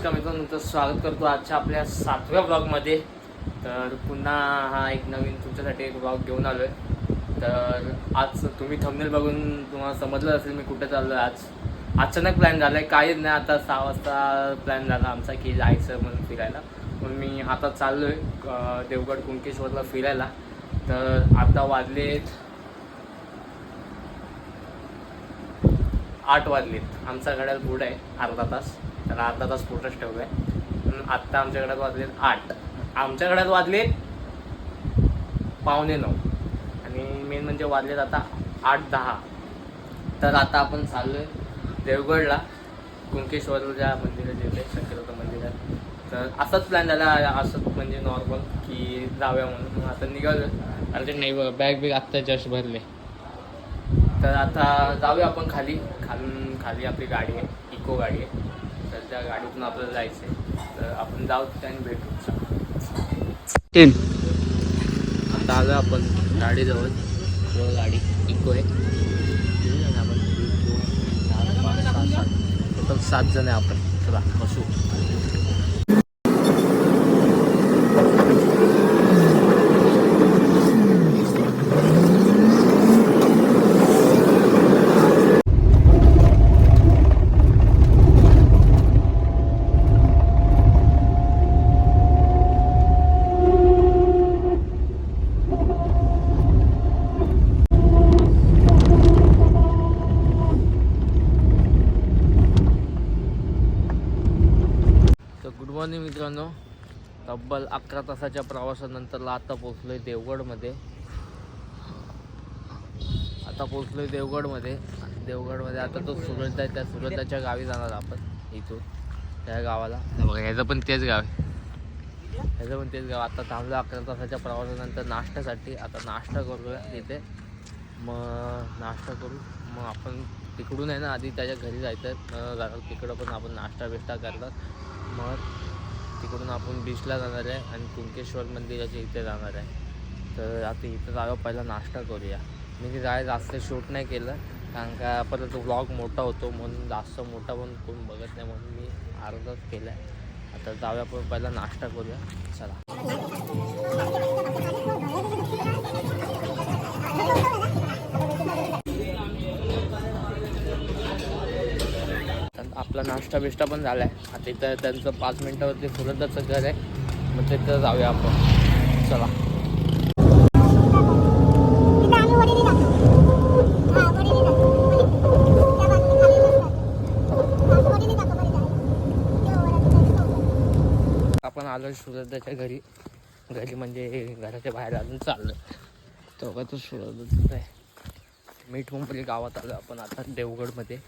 नमस्कार मित्रांनो तुमचं स्वागत करतो आजच्या आपल्या सातव्या ब्लॉगमध्ये तर पुन्हा हा एक नवीन तुमच्यासाठी एक ब्लॉग घेऊन आलो आहे तर आज तुम्ही थंबनेल बघून तुम्हाला समजलं असेल मी कुठे चाललो आहे आज. अचानक प्लॅन झाला आहे काहीच नाही आता सहा वाजता प्लॅन झाला आमचा की जायचं म्हणून फिरायला. म्हणून मी आता चाललो आहे देवगड कुंकेश्वरला फिरायला. तर आता वाजलेत आठ वाजलेत. आमचा घड्याळ पुढं आहे अर्धा तास. तर अर्धा तास पुढंच ठेवलं आहे आत्ता आमच्या घड्यात वाजलेत आठ. आमच्या घड्यात वाजले पावणे नऊ. आणि मेन म्हणजे वाजलेत आता आठ दहा. तर आता आपण चाललो आहे देवगडला कुंकेश्वरच्या मंदिरात जिथे शक्यतो मंदिर आहे तर असाच प्लॅन झाला असंच म्हणजे नॉर्मल की जाऊया म्हणून. मग आता निघालो अरे नाही बघा बॅग बिग आत्ता जस्ट भरले. तर आता जाऊया आपण खाली. खालून खाली आपली गाडी आहे इको गाडी आहे. तर त्या गाडीतून आपल्याला जायचं आहे तर आपण जाऊ तिथे आणि भेटू. टेन आता आलो आपण गाडीजवळ. जवळ गाडी इको आहे. आपण. सात. सात जण आहे आपण. चला बसू तर गुड मॉर्निंग मित्रांनो. तब्बल अकरा तासाच्या प्रवासानंतरला आता पोचलोय देवगडमध्ये. आता पोचलोय देवगडमध्ये. देवगडमध्ये आता तो सुरत आहे त्या सुरताच्या गावी जाणार आपण इथून त्या गावाला. बघा ह्याचं पण तेच गाव आहे. ह्याचं पण तेच गाव. आता थांबलो अकरा तासाच्या प्रवासानंतर नाश्त्यासाठी. आता नाश्ता करूया तिथे मग नाश्ता करू. मग आपण तिकडून आहे ना आधी त्याच्या घरी जायचं. मग तिकडं पण आपण नाश्ता बिष्टा करतात मग तिकडून आपण बीचला जाणार आहे आणि कुंकेश्वर मंदिराच्या इथे जाणार आहे. तर आता इथं जागा पहिला नाश्ता करूया. मी ते जास्त शूट नाही केलं कारण का परत तो मोठा होतो म्हणून जास्त मोठा पण कोण बघत नाही म्हणून मी अर्धाच केला आहे आता जाऊया आपण पहिला नाश्ता करूया. चला. आपला नाश्ता बिष्टा पण झाला आहे आता इथं त्यांचं पाच मिनटावरती फुलंदाचं घर आहे. मग तिथं जाऊया आपण. चला. आपण आलो सुरताच्या घरी. घरी म्हणजे घराच्या बाहेर अजून चाललं तेव्हा तो सुरतच आहे. मीठ मुंबई गावात आलो आपण आता देवगडमध्ये.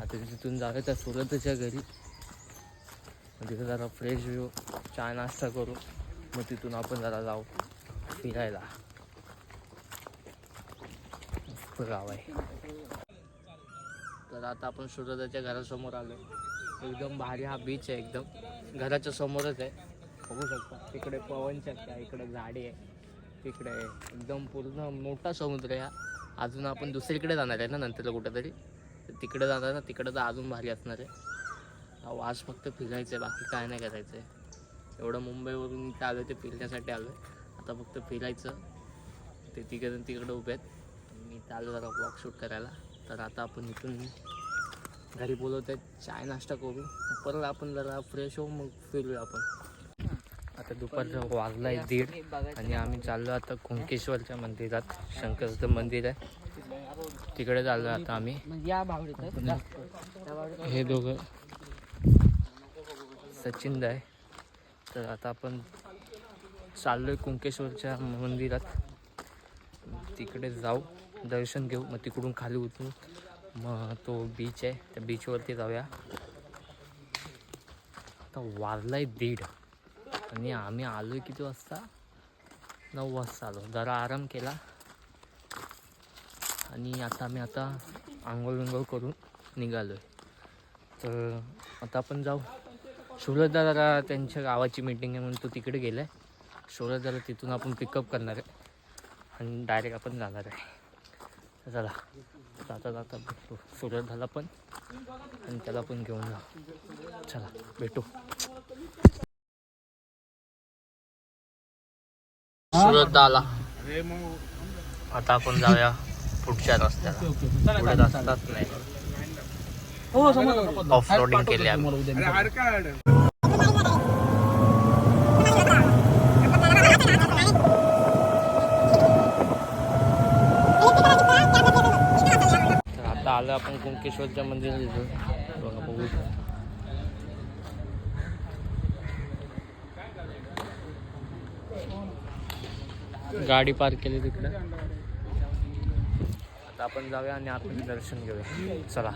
आता तिथून जाऊया त्या सुरतच्या घरी. मग तिथं जरा फ्रेश व्ह्यू चहा नाश्ता करू. मग तिथून आपण जरा जाऊ फिरायला. गाव आहे. तर आता आपण सुरताच्या घरासमोर आलो एकदम भारी हा बीच आहे एकदम. घराच्या समोरच आहे. बघू शकता. तिकडे पवनचक्की आहे इकडे झाडे आहे. तिकडे एकदम पूर्ण मोठा समुद्र आहे हा. अजून आपण दुसरीकडे जाणार आहे ना नंतर कुठेतरी? तिकडे जाणार ना तिकडं तर अजून भारी असणार आहे. आज फक्त फिरायचं आहे बाकी काय नाही करायचं आहे एवढं मुंबईवरून इथे आलो ते फिरण्यासाठी आलो आहे आता फक्त फिरायचं. ते तिकडे तिकडं उभे आहेत. मी इथं आलो जरा ब्लॉग शूट करायला. तर आता आपण इथून घरी बोलवत आहेत चाय नाश्ता करू. परत आपण जरा फ्रेश होऊ मग फिरूया आपण. आता दुपारचं वाजला आहे दीड आणि आम्ही चाललो आता कुंकेश्वरच्या मंदिरात. शंकरचं मंदिर आहे. तिकडे चाललो आता आम्ही. भावडीत हे दोघं. सचिन आहे तर आता आपण चाललोय कुंकेश्वरच्या मंदिरात. तिकडे जाऊ दर्शन घेऊ. मग तिकडून खाली उतरू. मग तो बीच आहे. त्या बीचवरती जाऊया. आता वाजलाय दीड. आणि आम्ही आलो आहे किती वाजता? नऊ वाजता आलो. जरा आराम केला. आणि आता आम्ही आता आंघोळ विंघोळ करून निघालो आहे तर आता आपण जाऊ. शोरदा जरा त्यांच्या गावाची मीटिंग आहे म्हणून तो तिकडे गेला आहे शोरदाला तिथून आपण पिकअप करणार आहे. आणि डायरेक्ट आपण जाणार आहे. चला. जाता जाता भेटू. सुरत झाला पण. आणि त्याला पण घेऊन जा. चला भेटू. सुरत आला आता आपण जाऊया पुढच्या रस्त्याला. पुढे रस्ताच नाही. ऑफ रोडिंग केली आम्ही. आता आलो आपण कुंकेश्वरच्या मंदिरात. इथं बघा बघू. गाडी पार्क केली तिकडे. आता आपण जाऊया आणि आपण दर्शन घेऊया. चला.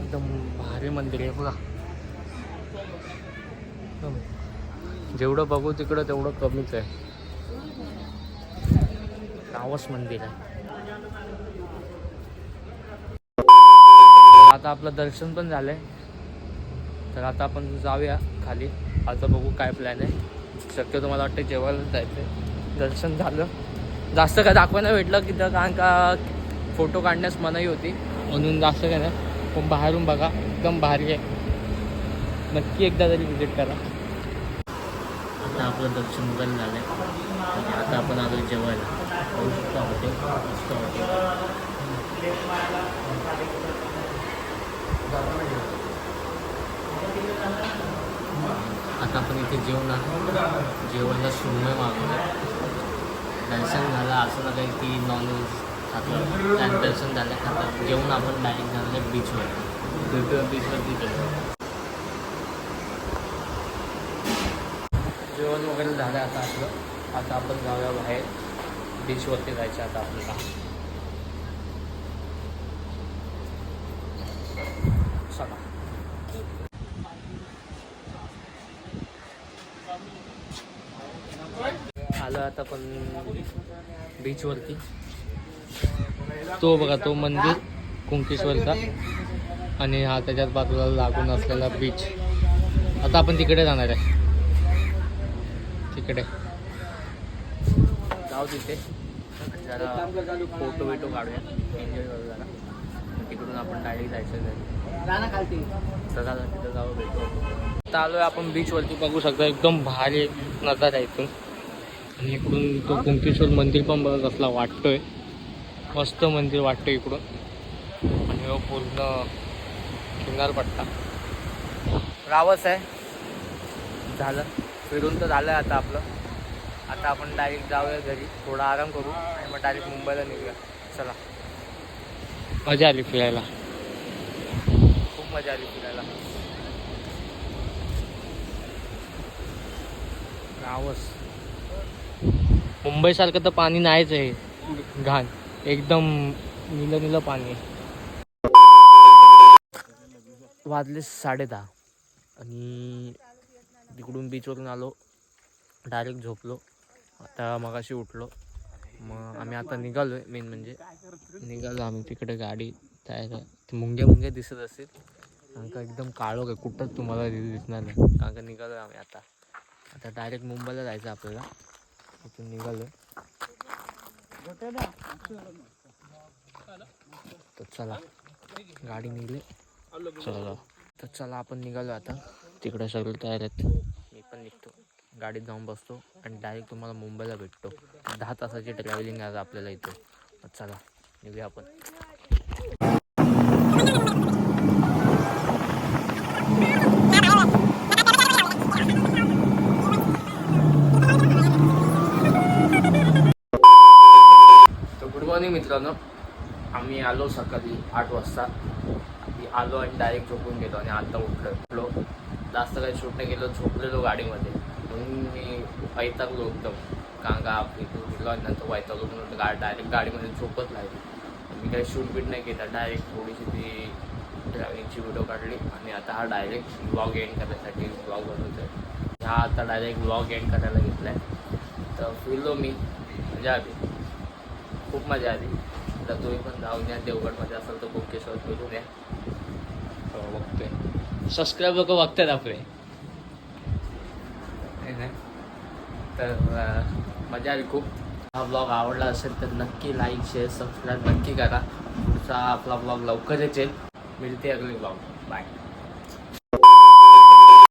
एकदम भारी मंदिर आहे बघा. जेवढं बघू तिकडं तेवढं कमीच आहे. रावस मंदिर आहे. आता आपलं दर्शन पण झालं आहे तर आता आपण जाऊया खाली. आता बघू काय प्लॅन आहे. शक्यतो मला वाटतं जेवायला जायचं दर्शन झालं. जास्त काय दाखवायला भेटलं की तर कारण का फोटो काढण्यास मनाई होती. म्हणून जास्त काय नाही. पण बाहेरून बघा. एकदम भारी आहे. नक्की एकदा तरी विजिट करा. आता आपलं दर्शन वगैरे झालं आहे म्हणजे आता आपण आलो जेवायला. पाहू शकता हॉटेल मस्त हॉटेल आता आपण इथे जेवण जेवणला सुरमय मागवलं. दर्शन झालं असं ना काही की नॉनव्हेज खातं त्यात दर्शन झालं खातं जेवण आपण डायरेक्ट झालं बीचवर बीचवर बीचवर तिथे. जेवण वगैरे झालं आता आपलं. आता आपण जाऊया बाहेर. बीचवरती जायचं आता आपल्याला. चला आलं आता पण बीचवरती तो बघा तो मंदिर कुंकेश्वरचा. आणि हा त्याच्यात बाजूला लागून असलेला बीच आता आपण तिकडे जाणार आहे. तिकडे. जाऊ तिथे. जरा फोटो बिटो काढूया. एन्जॉय करू जरा. तिकडून आपण डायरेक्ट जायचं घरी चला तिथं जाऊ भेटू आलोय आपण बीचवरती बघू शकता एकदम भारी नजारा आहे इथून. आणि इकडून तो कुंकेश्वर मंदिर पण बघत असला वाटतोय. मस्त मंदिर वाटतं इकडून. आणि हो पूर्ण किनारपट्टा. रावच आहे. झालं. फिरून तर झालं आता आपलं. आता आपण डायरेक्ट जाऊया घरी. थोडा आराम करू आणि मग डायरेक्ट मुंबईला निघूया. चला. मजा आली फिरायला. खूप मजा आली फिरायला. रावस. मुंबईसारखं तर पाणी नाहीच आहे. घाण. एकदम निलं निलं पाणी वाजले साडे दहा आणि तिकडून बीचवरून आलो. डायरेक्ट झोपलो. आता मगाशी उठलो. मग आम्ही आता निघालो आहे मेन म्हणजे. निघालो आम्ही तिकडे गाडी तयार मुंग्या मुंग्या दिसत असेल. कारण का एकदम काळोख आहे. कुठंच तुम्हाला दिसणार नाही. कारण का निघालो आहे आम्ही आता. आता डायरेक्ट मुंबईला जायचं आपल्याला. इथून निघालो तर चला गाडी निघली. चला तर चला आपण निघालो आता. तिकडे सगळे तयार आहेत. मी पण निघतो. गाडीत जाऊन बसतो आणि डायरेक्ट तुम्हाला मुंबईला भेटतो. दहा तासाची ट्रॅव्हलिंग आहे आपल्याला इथे. चला निघूया आपण तर गुड मॉर्निंग मित्रांनो आम्ही आलो सकाळी आठ वाजता. आलो आणि डायरेक्ट झोपून गेलो आणि आता उठलो. उठलो जास्त काही शूट नाही गेलो झोपलेलो गाडीमध्ये. म्हणून मी वैतागलो एकदम. कांगा का फिरलो आणि नंतर वैतागलो म्हणून गा डायरेक्ट गाडीमध्ये झोपत राहिली मी काही शूट बीट नाही केलं. डायरेक्ट थोडीशी ती ड्रायव्हिंगची व्हिडिओ काढली आणि आता हा डायरेक्ट ब्लॉग एंड करण्यासाठी ब्लॉग बनवतो आहे हा आता डायरेक्ट ब्लॉग एंड करायला घेतला आहे तर फिरलो मी. मजा आली. खूप मजा आली. तर तुम्ही पण जाऊन या देवगडमध्ये असाल तर कुंकेश्वर फिरून या. हो बघतोय. सबस्क्राईब लोक बघतात आपले. है? तर मजा आली खूप. हा ब्लॉग आवडला असेल तर नक्की लाईक शेअर सबस्क्राईब नक्की करा. पुढचा आपला ब्लॉग लवकरच येईल. मिळते अगले ब्लॉग